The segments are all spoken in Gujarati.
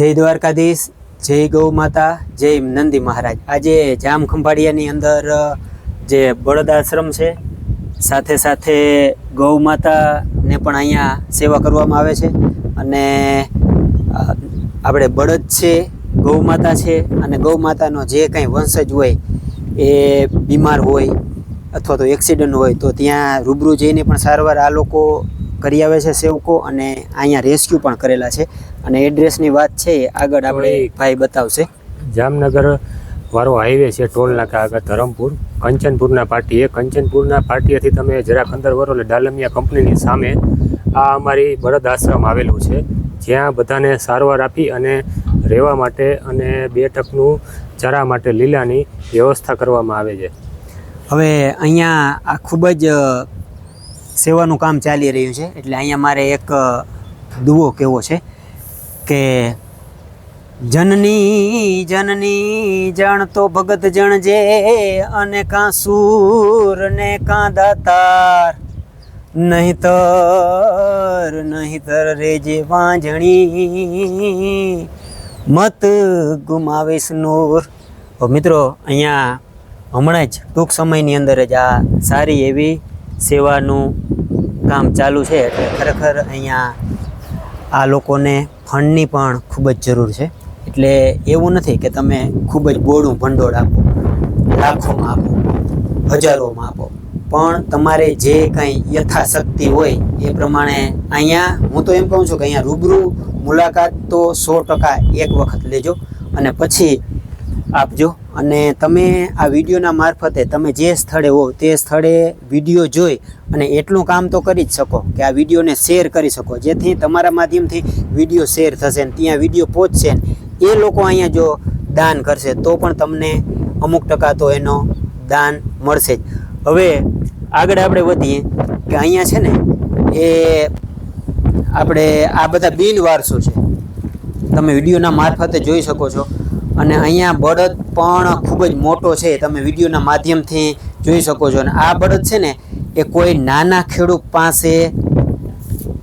જય દ્વારકાધીશ, જય ગૌ માતા, જય નંદી મહારાજ. આજે જામ ખંભાળિયાની અંદર જે બળદ આશ્રમ છે, સાથે સાથે ગૌ માતાને પણ અહીંયા સેવા કરવામાં આવે છે. અને આપણે બળદ છે, ગૌ માતા છે, અને ગૌ માતાનો જે કંઈ વંશજ હોય, એ બીમાર હોય, અથવા તો એક્સિડન્ટ હોય, તો ત્યાં રૂબરૂ જઈને પણ સારવાર આ લોકો કરી આવે છે સેવકો અને અહીંયા રેસ્ક્યુ પણ કરેલા છે. અને એડ્રેસની વાત છે આગળ આપણે ભાઈ બતાવશે. જામનગર વાળો હાઈવે છે ટોલ નાકા આગળ ધરમપુર. કંચનપુરના પાટીએ કંચનપુરના પાટીએથી તમે જરાક અંદર વરો એટલે ડાલમિયા કંપનીની સામે આ અમારી બળદ આશ્રમ આવેલું છે. જ્યાં બધાને સારવાર આપી અને રહેવા માટે અને બેઠકનું ચરા માટે લીલાની વ્યવસ્થા કરવામાં આવે છે. હવે અહીંયા આ ખૂબ જ સેવાનું કામ ચાલી રહ્યું છે. એટલે અહીંયા મારે એક દુવો કેવો છે કે જનની જનની જણ તો ભગત જણ જે અને કાં સૂર ને કાં દાતાર. નહીતર નહીતર રેજે વાંજણી મત ગુમાવીશ નૂર. મિત્રો, અહીંયા હમણાં જ ટૂંક સમયની અંદર જ આ સારી એવી સેવાનું કામ ચાલુ છે એટલે ખરેખર અહીંયા આ લોકોને ફંડની પણ ખૂબ જ જરૂર છે. એટલે એવું નથી કે તમે ખૂબ જ બોડું ભંડોળ આપો, લાખોમાં આપો, હજારોમાં આપો. પણ તમારે જે કંઈ યથાશક્તિ હોય એ પ્રમાણે અહીંયા, હું તો એમ કહું છું કે અહીંયા રૂબરૂ મુલાકાત તો સો ટકા એક વખત લેજો અને પછી આપજો. અને તમે આ વિડીયોના મારફતે તમે જે સ્થળે હો તે સ્થળે વીડિયો જોઈ અને એટલું કામ તો કરી જ શકો કે આ વિડીયોને શેર કરી શકો. જેથી તમારા માધ્યમથી વીડિયો શેર થશે ને ત્યાં વીડિયો પહોંચશે ને એ લોકો અહીંયા જો દાન કરશે તો પણ તમને અમુક ટકા તો એનો દાન મળશે જ. હવે આગળ આપણે વધીએ કે અહીંયા છે ને એ આપણે આ બધા બિન વારસો છે. તમે વિડીયોના મારફતે જોઈ શકો છો. અને અહીંયા બળદ પણ ખૂબ જ મોટો છે, તમે વિડીયોના માધ્યમથી જોઈ શકો છો. અને આ બળદ છે ને, એ કોઈ નાના ખેડૂત પાસે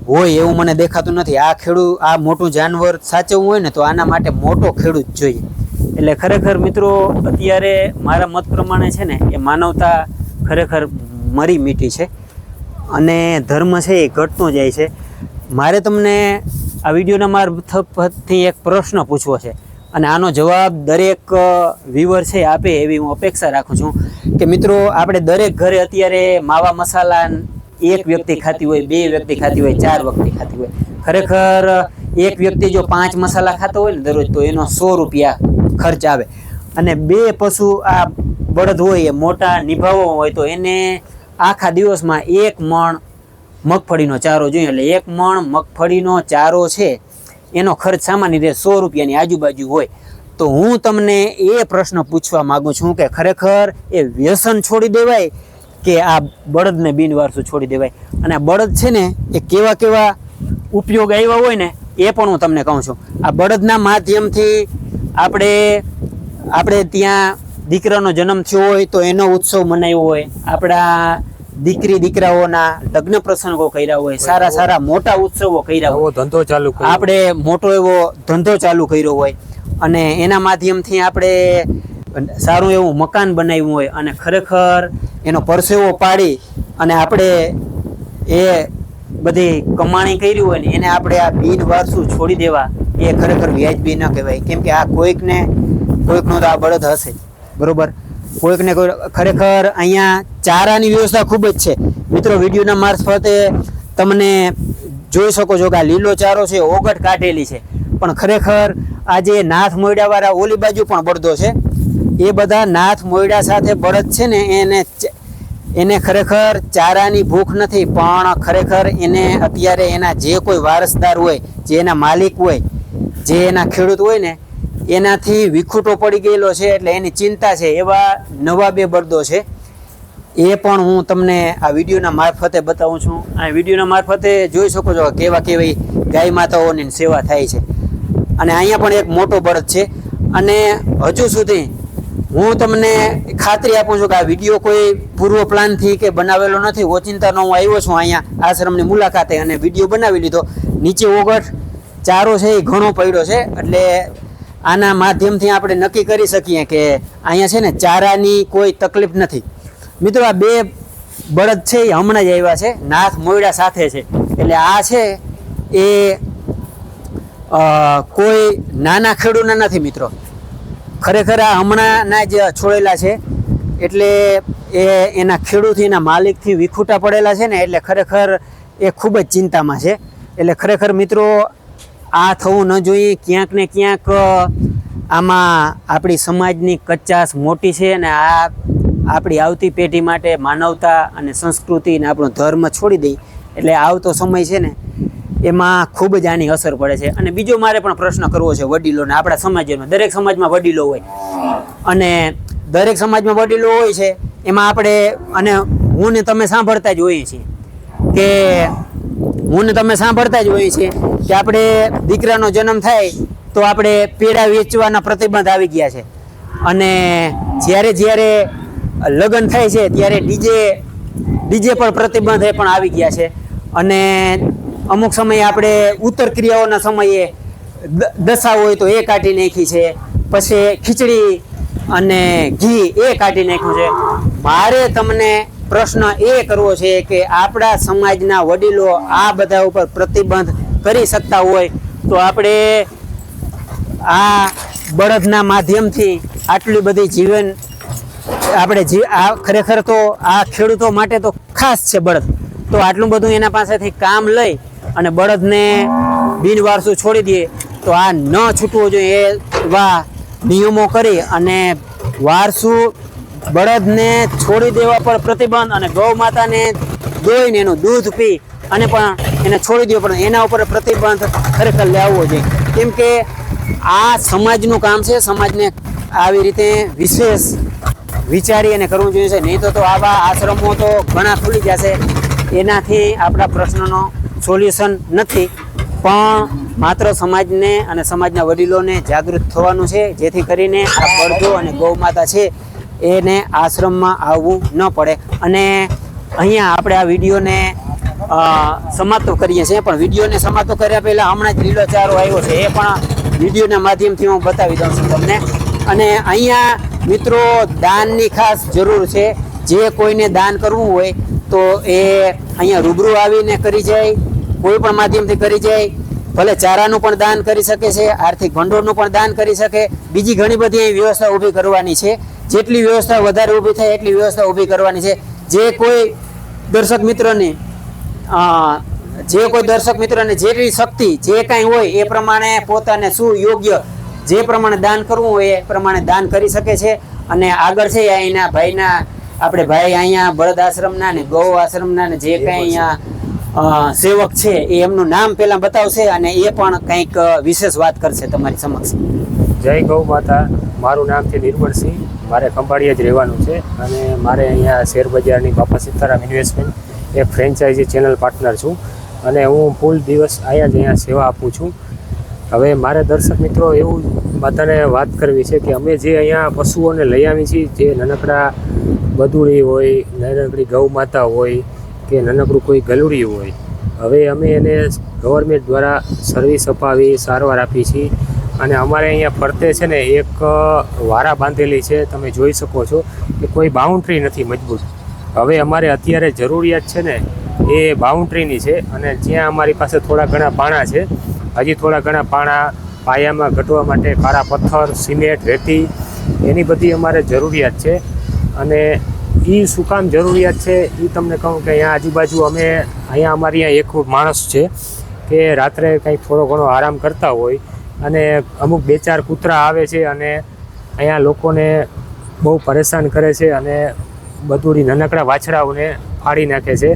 હોય એવું મને દેખાતું નથી. આ ખેડૂત આ મોટું જાનવર સાચવવું હોય ને, તો આના માટે મોટો ખેડૂત જોઈએ. એટલે ખરેખર મિત્રો, અત્યારે મારા મત પ્રમાણે છે ને, એ માનવતા ખરેખર મરી મીઠી છે. અને ધર્મ છે એ ઘટતો જાય છે. મારે તમને આ વિડીયોના મારફતથી એક પ્રશ્ન પૂછવો છે. અને આનો જવાબ દરેક વ્યુઅર છે આપે એવી હું અપેક્ષા રાખું છું કે મિત્રો, આપણે દરેક ઘરે અત્યારે માવા મસાલા એક વ્યક્તિ ખાતી હોય, બે વ્યક્તિ ખાતી હોય, ચાર વ્યક્તિ ખાતી હોય. ખરેખર, એક વ્યક્તિ જો પાંચ મસાલા ખાતો હોય ને દરરોજ, તો એનો સો રૂપિયા ખર્ચ આવે. અને બે પશુ આ બળદ હોય, એ મોટા નિભાવો હોય, તો એને આખા દિવસમાં એક મણ મગફળીનો ચારો જોઈએ. એટલે એક મણ મગફળીનો ચારો છે એનો ખર્ચ સામાન્ય રીતે સો રૂપિયાની આજુબાજુ હોય, તો હું તમને એ પ્રશ્ન પૂછવા માગું છું કે ખરેખર એ વ્યસન છોડી દેવાય કે આ બળદને બિનવારસું છોડી દેવાય? અને બળદ છે ને, એ કેવા કેવા ઉપયોગ આવ્યા હોય ને, એ પણ હું તમને કહું છું. આ બળદના માધ્યમથી આપણે આપણે ત્યાં દીકરાનો જન્મ થયો હોય તો એનો ઉત્સવ મનાવ્યો હોય. આપણા દીકરી દીકરાઓના લગ્ન પ્રસંગો કર્યા હોય સારા સારા મોટા ઉત્સવો કર્યા હોય ધંધો ચાલુ. આપણે મોટો એવો ધંધો ચાલુ કર્યો હોય અને એના માધ્યમથી આપણે સારું એવું મકાન બનાવ્યું હોય અને ખરેખર એનો પરસેવો પાડી અને આપણે એ બધી કમાણી કરી હોય ને એને આપણે આ બિન વારસું છોડી દેવા એ ખરેખર વ્યાજબી ન કહેવાય કેમ કે આ કોઈકને કોઈકનો તો આ બળદ હશે. બરોબર કોઈકને કોઈ ખરેખર અહીંયા ચારાની વ્યવસ્થા ખૂબ જ છે. મિત્રો, વિડીયોના મારફતે તમને જોઈ શકો છો કે આ લીલો ચારો છે ઓગટ કાઢેલી છે. પણ ખરેખર આ જે નાથ મોયડાવાળા ઓલી બાજુ પણ બળદો છે. એ બધા નાથ મોયડા સાથે બળદ છે ને, એને એને ખરેખર ચારાની ભૂખ નથી, પણ ખરેખર એને અત્યારે એના જે કોઈ વારસદાર હોય, જે એના માલિક હોય, જે એના ખેડૂત હોય ને એનાથી વિખૂટો પડી ગયેલો છે એટલે એની ચિંતા છે, એવા નવા બે બળદો છે. એ પણ હું તમને આ વિડીયોના મારફતે બતાવું છું. આ વિડીયોના મારફતે જોઈ શકો છો કેવા કેવી ગાય માતાઓની સેવા થાય છે. અને અહીંયા પણ એક મોટો બળદ છે. અને હજુ સુધી હું તમને ખાતરી આપું છું કે આ વીડિયો કોઈ પૂર્વ પ્લાનથી કે બનાવેલો નથી. ઓચિંતાનો હું આવ્યો છું અહીંયા આશ્રમની મુલાકાતે અને વીડિયો બનાવી લીધો. નીચે ઓગટ ચારો છે એ ઘણો પડ્યો છે. એટલે આના માધ્યમથી આપણે નક્કી કરી શકીએ કે અહીંયા છે ને ચારાની કોઈ તકલીફ નથી. મિત્રો, આ બે બળદ છે એ હમણાં જ આવ્યા છે, નાથ મોયડા સાથે છે. એટલે આ છે એ કોઈ નાના ખેડૂતના નથી મિત્રો. ખરેખર આ હમણાંના જ છોડેલા છે. એટલે એ એના ખેડૂતથી એના માલિકથી વિખૂટા પડેલા છે ને, એટલે ખરેખર એ ખૂબ જ ચિંતામાં છે. એટલે ખરેખર મિત્રો આ થવું ન જોઈએ. ક્યાંક ને ક્યાંક આમાં આપણી સમાજની કચાશ મોટી છે અને આ આપણી આવતી પેઢી માટે માનવતા અને સંસ્કૃતિ અને આપણો ધર્મ છોડી દઈ એટલે આવતો સમય છે ને, એમાં ખૂબ જ આની અસર પડે છે. અને બીજો મારે પણ પ્રશ્ન કરવો છે વડીલોને. આપણા સમાજમાં, દરેક સમાજમાં વડીલો હોય. અને દરેક સમાજમાં વડીલો હોય છે, એમાં આપણે, અને હું ને તમે સાંભળતા જ હોઈએ છીએ કે, હું ને તમે સાંભળતા જ હોઈએ છીએ કે આપણે દીકરાનો જન્મ થાય તો આપણે પેડા વેચવાના પ્રતિબંધ આવી ગયા છે. અને જ્યારે જ્યારે લગ્ન થાય છે ત્યારે ડીજે ડીજે પર પ્રતિબંધ એ પણ આવી ગયા છે. અને અમુક સમયે આપણે ઉત્તર ક્રિયાઓના સમયે દશા હોય તો એ કાઢી નાખી છે. પછી ખીચડી અને ઘી એ કાઢી નાખ્યું છે. મારે તમને પ્રશ્ન એ કરવો છે કે આપણા સમાજના વડીલો આ બધા ઉપર પ્રતિબંધ કરી શકતા હોય, તો આપણે આ બળદના માધ્યમથી આટલી બધી જીવન આપણે જી, આ ખરેખર તો આ ખેડૂતો માટે તો ખાસ છે બળદ. તો આટલું બધું એના પાસેથી કામ લઈ અને બળદને બિનવારસું છોડી દઈએ, તો આ ન છૂટવું જોઈએ એવા નિયમો કરી અને વારસું બળદને છોડી દેવા પર પ્રતિબંધ અને ગૌ માતાને દોઈને એનું દૂધ પી અને પણ એને છોડી દો પણ એના ઉપર પ્રતિબંધ ખરેખર લેવો જોઈએ. કેમ કે આ સમાજનું કામ છે, સમાજને આવી રીતે વિશેષ વિચારી અને કરવું જોઈએ છે. નહીં તો આવા આશ્રમો તો ઘણા ખુલી જશે. એનાથી આપણા પ્રશ્નનો સોલ્યુશન નથી. પણ માત્ર સમાજને અને સમાજના વડીલોને જાગૃત થવાનું છે, જેથી કરીને આ પડદો અને ગૌ માતા છે, એને આશ્રમમાં આવવું ન પડે. અને અહીંયા આપણે આ વિડીયોને સમાપ્ત કરીએ છીએ, પણ વિડીયોને સમાપ્ત કર્યા પહેલાં હમણાં જ લીલો ચારો આવ્યો છે, એ પણ વિડીયોના માધ્યમથી હું બતાવી દઉં છું તમને. અને અહીંયા મિત્રો દાનની ખાસ જરૂર છે, જે કોઈને દાન કરવું હોય તો એ અહીંયા રૂબરૂ આવીને કરી જાય, કોઈ પણ માધ્યમથી કરી જાય, ભલે ચારાનું પણ દાન કરી શકે છે, આર્થિક ભંડોળનું પણ દાન કરી શકે, બીજી ઘણી બધી અહીં વ્યવસ્થા ઊભી કરવાની છે. જેટલી વ્યવસ્થા વધારે ઊભી થાય એટલી વ્યવસ્થા ઊભી કરવાની છે. જે કોઈ દર્શક મિત્રોને જે કોઈ દર્શક મિત્રોને જેટલી શક્તિ જે કાંઈ હોય એ પ્રમાણે પોતાને શું યોગ્ય જે પ્રમાણે દાન કરવું હોય એ પ્રમાણે દાન કરી શકે છે. અને આગળ છે અહીંના ભાઈના આપણે ભાઈ અહીંયા બળદ આશ્રમના ને ગૌ આશ્રમના ને જે કાંઈ અહીંયા સેવક છે એ એમનું નામ પહેલાં બતાવશે અને એ પણ કંઈક વિશેષ વાત કરશે તમારી સમક્ષ. જય ગૌ માતા. મારું નામ છે નિર્મળસિંહ. મારે ખંભાળીએ જ રહેવાનું છે. અને મારે અહીંયા શેર બજારની બાપા સીતારામ ઇન્વેસ્ટમેન્ટ એક ફ્રેન્ચાઇઝી ચેનલ પાર્ટનર છું અને હું ફૂલ દિવસ અહીંયા જ અહીંયા સેવા આપું છું. હવે મારે દર્શક મિત્રો, એવું બધાને વાત કરવી છે કે અમે જે અહીંયા પશુઓને લઈ આવી છીએ, જે નાનકડા બદુડી હોય, નાનકડી ગૌ માતા હોય કે નાનકડું કોઈ ગલુડી હોય, હવે અમે એને ગવર્મેન્ટ દ્વારા સર્વિસ અપાવી, સારવાર આપી છીએ અને અમારે અહીંયા ફરતે છે ને એક વારા બાંધેલી છે, તમે જોઈ શકો છો કે કોઈ બાઉન્ડ્રી નથી મજબૂત. હવે અમારે અત્યારે જરૂરિયાત છે ને એ બાઉન્ડ્રીની છે અને જ્યાં અમારી પાસે થોડા ઘણા પાણા છે, હજી થોડા ઘણા પાણા પાયામાં ઘટવા માટે કાળા પથ્થર, સિમેન્ટ, રેતી, એની બધી અમારે જરૂરિયાત છે. અને એ શું કામ જરૂરિયાત છે એ તમને કહું કે અહીંયા આજુબાજુ અમે અહીંયા અમારી અહીંયા એક માણસ છે કે રાત્રે કંઈક થોડો ઘણો આરામ કરતા હોય અને અમુક બે ચાર કૂતરા આવે છે અને અહીંયા લોકોને બહુ પરેશાન કરે છે અને બધું નાનકડા વાછડાઓને ફાડી નાખે છે.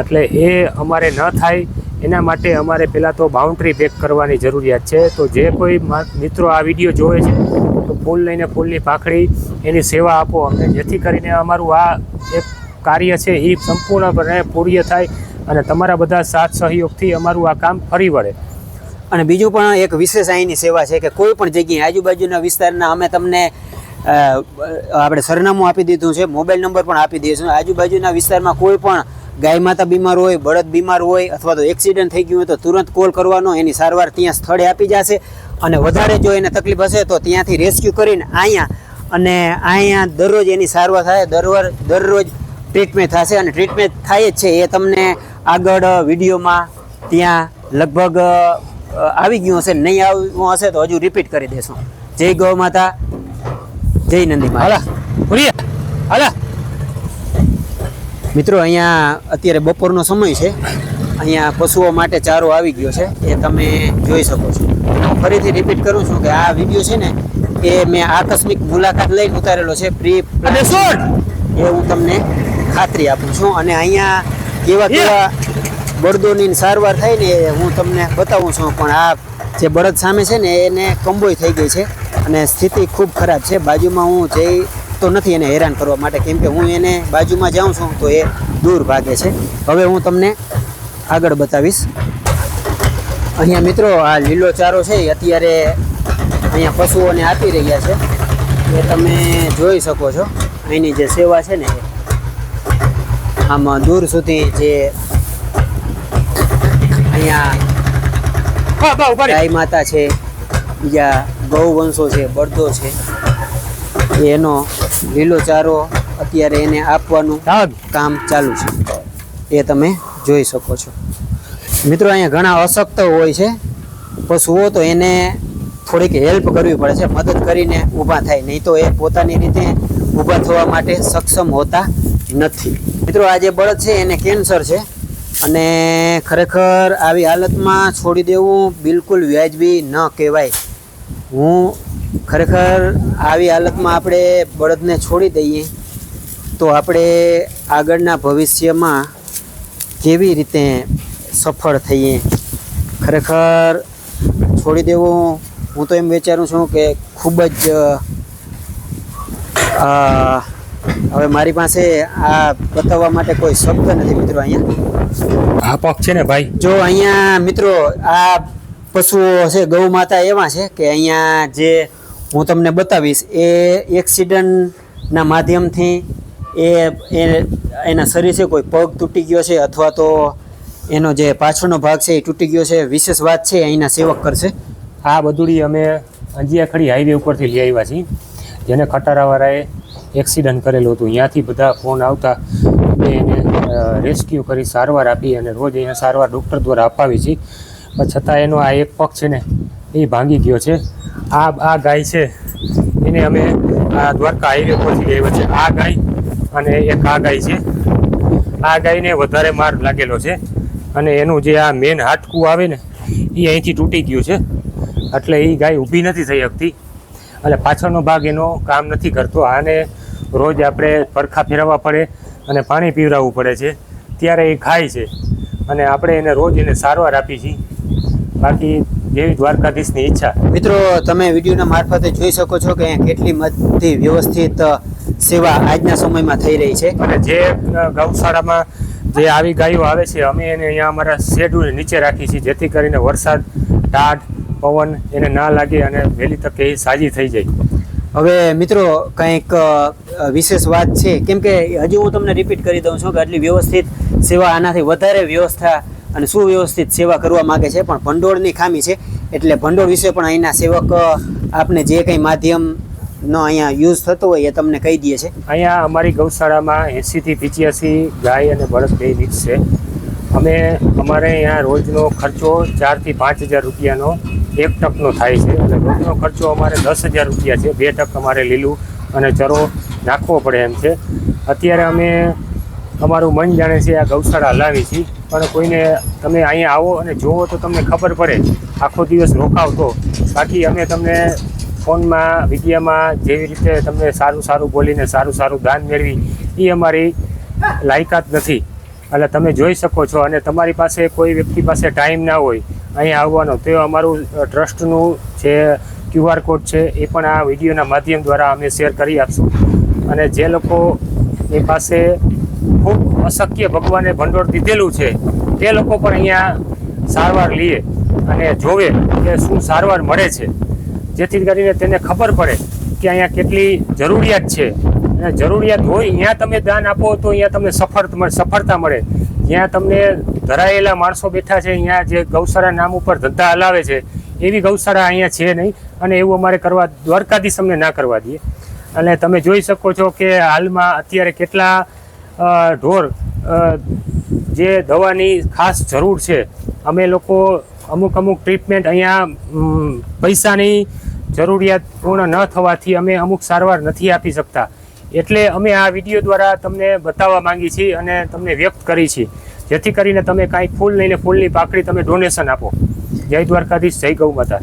એટલે એ અમારે ન થાય, એના માટે અમારે પહેલાં તો બાઉન્ડ્રી પેક કરવાની જરૂરિયાત છે. તો જે કોઈ મિત્રો આ વીડિયો જોવે છે, તો ફૂલ લઈને ફૂલની પાખડી એની સેવા આપો અને જેથી કરીને અમારું આ એક કાર્ય છે એ સંપૂર્ણપણે પૂર્ય થાય અને તમારા બધા સાથ સહયોગથી અમારું આ કામ ફરી વળે. અને બીજું પણ એક વિશેષ અહીંની સેવા છે કે કોઈ પણ જગ્યાએ આજુબાજુના વિસ્તારના અમે તમને આપણે સરનામું આપી દીધું છે, મોબાઈલ નંબર પણ આપી દઈશું આજુબાજુના વિસ્તારમાં કોઈ પણ ગાય માતા બીમાર હોય, બળદ બીમાર હોય અથવા તો એક્સિડન્ટ થઈ ગયું હોય તો તુરંત કોલ કરવાનો, એની સારવાર ત્યાં સ્થળે આપી જશે. અને વધારે જો એને તકલીફ હશે તો ત્યાંથી રેસ્ક્યુ કરીને અહીંયા અને અહીંયા દરરોજ એની સારવાર થાય. દરરોજ દરરોજ ટ્રીટમેન્ટ થશે અને ટ્રીટમેન્ટ થાય જ છે. એ તમને આગળ વિડીયોમાં ત્યાં લગભગ આવી ગયું હશે, નહીં આવ્યું હશે તો હજુ રિપીટ કરી દેશું. જય ગૌ માતા. જય નંદી હાલા ઉડીએ હાલા. મિત્રો અહીંયા અત્યારે બપોરનો સમય છે. અહીંયા પશુઓ માટે ચારો આવી ગયો છે. એ તમે જોઈ શકો છો. હું ફરીથી રિપીટ કરું છું કે આ વીડિયો છે ને એ મેં આકસ્મિક મુલાકાત લઈને ઉતારેલો છે. પ્રી એ હું તમને ખાતરી આપું છું. અને અહીંયા કેવા કેવા બળદોની સારવાર થાય ને એ હું તમને બતાવું છું. પણ આ જે બળદ સામે છે ને એને કંબોઈ થઈ ગઈ છે. અને સ્થિતિ ખૂબ ખરાબ છે. બાજુમાં હું જઈ તો નથી એને હેરાન કરવા માટે. કેમ કે હું એને બાજુમાં જાઉં છું તો એ દૂર ભાગે છે. હવે હું તમને આગળ બતાવીશ. અહીંયા મિત્રો આ લીલો ચારો છે એ અત્યારે અહીંયા પશુઓને આપી રહ્યા છે. એ તમે જોઈ શકો છો. અહીંની જે સેવા છે ને એ આમાં દૂર સુધી જે અહીંયા. ગાય માતા છે બીજા ગૌવંશો છે બળદો છે. એનો લીલો ચારો અત્યારે એને આપવાનું કામ ચાલુ છે. એ તમે જોઈ શકો છો. મિત્રો અહીંયા ઘણા અશક્ત હોય છે. પશુઓ તો એને થોડીક હેલ્પ કરવી પડે છે મદદ કરીને ઊભા થાય. નહીં તો એ પોતાની રીતે ઊભા થવા માટે સક્ષમ હોતા નથી. મિત્રો આ જે બળદ છે એને કેન્સર છે. અને ખરેખર આવી હાલતમાં છોડી દેવું બિલકુલ વ્યાજબી ન કહેવાય. હું ખરેખર આવી હાલતમાં આપણે બળદને છોડી દઈએ તો આપણે આગળના ભવિષ્યમાં કેવી રીતે સફળ થઈએ? ખરેખર છોડી દેવું હું તો એમ વિચારું છું કે ખૂબ જ હવે મારી પાસે આ બતાવવા માટે કોઈ શબ્દ નથી મિત્રો અહીંયા. આ પગ છે ને ભાઈ. જો અહીંયા મિત્રો આ પશુઓ છે, ગૌ માતા એવા છે કે અહીંયા જે હું તમને બતાવીશ, એ એક્સિડન્ટના માધ્યમથી એ એના શરીર છે, કોઈ પગ તૂટી ગયો છે અથવા તો એનો જે પાછળનો ભાગ છે એ તૂટી ગયો છે, વિશેષ વાત છે અહીંના સેવક કરશે. આ બધુડી અમે અંજિયાખડી હાઈવે ઉપરથી લઈ આવ્યા છીએ, જેને ખટારાવાળાએ એક્સિડન્ટ કરેલું હતું. ત્યાંથી બધા ફોન આવતા, અમે એને રેસ્ક્યુ કરી સારવાર આપી અને રોજ અહીંયા સારવાર ડૉક્ટર દ્વારા અપાવી છે. પણ છતાં એનો આ એક પગ છે ને, એ ભાંગી ગયો છે. આ આ ગાય છે, એને અમે આ દ્વારકા હાઈવે પહોંચી લઈ છે આ ગાય અને એક આ ગાય છે. આ ગાયને વધારે માર લાગેલો છે. અને એનું જે આ મેન હાટકું આવે ને, એ અહીંથી તૂટી ગયું છે. એટલે એ ગાય ઊભી નથી થઈ શકતી. એટલે પાછળનો ભાગ એનો કામ નથી કરતો. આને રોજ આપણે પરખા ફેરવવા પડે અને પાણી પીવડાવવું પડે છે. ત્યારે એ ખાય છે. અને આપણે એને રોજ એને સારવાર આપી છીએ. બાકી જેવી દ્વારકાધીશની ઈચ્છા. મિત્રો તમે વિડીયોના મારફતે જોઈ શકો છો કે અહીંયા કેટલી બધી વ્યવસ્થિત સેવા આજના સમયમાં થઈ રહી છે. અને જે ગૌશાળામાં જે આવી ગાયો આવે છે અમે એને અહીંયા અમારા શેડ્યુલ નીચે રાખી છીએ જેથી કરીને વરસાદ ટાઢ પવન એને ના લાગે અને વહેલી તકે એ સાજી થઈ જાય. હવે મિત્રો કંઈક વિશેષ વાત છે. કેમ કે હજુ હું તમને રિપીટ કરી દઉં છું કે આટલી વ્યવસ્થિત સેવા આનાથી વધારે વ્યવસ્થા અને સુવ્યવસ્થિત સેવા કરવા માગે છે, પણ ભંડોળની ખામી છે. એટલે ભંડોળ વિશે પણ અહીંના સેવક આપને જે કંઈ માધ્યમનો અહીંયા યુઝ થતો હોય એ તમને કહી દે છે. અહીંયા અમારી ગૌશાળામાં એંસીથી પિચ્યાસી ગાય અને બળદ બે મિક્સ છે. અમે, અમારે અહીંયા રોજનો ખર્ચો ચારથી પાંચ હજાર રૂપિયાનો એક ટકનો થાય છે. અને રોજનો ખર્ચો અમારે દસ હજાર રૂપિયા છે. બે ટક અમારે લીલું અને ચરો નાખવો પડે એમ છે. અત્યારે અમે અમારું મન જાણે છે આ ગૌશાળા હલાવી છે. પણ કોઈને તમે અહીંયા આવો અને જુઓ તો તમને ખબર પડે. આખો દિવસ રોકાવ તો બાકી અમે તમને ફોનમાં, વિડીયામાં જેવી રીતે તમને સારું સારું બોલીને સારું સારું દાન મેળવી, એ અમારી લાયકાત નથી. એટલે તમે જોઈ શકો છો અને તમારી પાસે કોઈ વ્યક્તિ પાસે ટાઈમ ના હોય અહીંયા આવવાનો. તો અમારું ટ્રસ્ટનું જે ક્યુઆર કોડ છે એ પણ આ વિડીયોના માધ્યમ દ્વારા અમે શેર કરી આપશું. અને જે લોકો એ પાસે ખૂબ અશક્ય ભગવાને ભંડોળ દીધેલું છે. તે લોકો પણ અહીંયા સારવાર લઈએ અને જોવે કે શું સારવાર મળે છે. જેથી કરીને તેને ખબર પડે કે અહીંયા કેટલી જરૂરિયાત છે. અને જરૂરિયાત હોય અહીંયા તમે દાન આપો તો અહીંયા તમને સફળ મળે, સફળતા મળે. જ્યાં તમને ધરાયેલા માણસો બેઠા છે, અહીંયા જે ગૌશાળા નામ ઉપર ધંધા હલાવે છે, એવી ગૌશાળા અહીંયા છે નહીં. અને એવું અમારે કરવા, દ્વારકાધીશ અમને ના કરવા દઈએ અને તમે જોઈ શકો છો કે હાલમાં અત્યારે કેટલા ઢોર જે દવાની ખાસ જરૂર છે. અમે લોકો અમુક અમુક ટ્રીટમેન્ટ અહીંયા પૈસાની જરૂરિયાત પૂર્ણ ન થવાથી અમે અમુક સારવાર નથી આપી શકતા. એટલે અમે આ વીડિયો દ્વારા તમને બતાવવા માંગી છીએ અને તમને વ્યક્ત કરી છીએ. જેથી કરીને તમે કાંઈ ફૂલ લઈને ફૂલની પાકડી તમે ડોનેશન આપો. જય દ્વારકાધીશ, જય ગૌ માતા.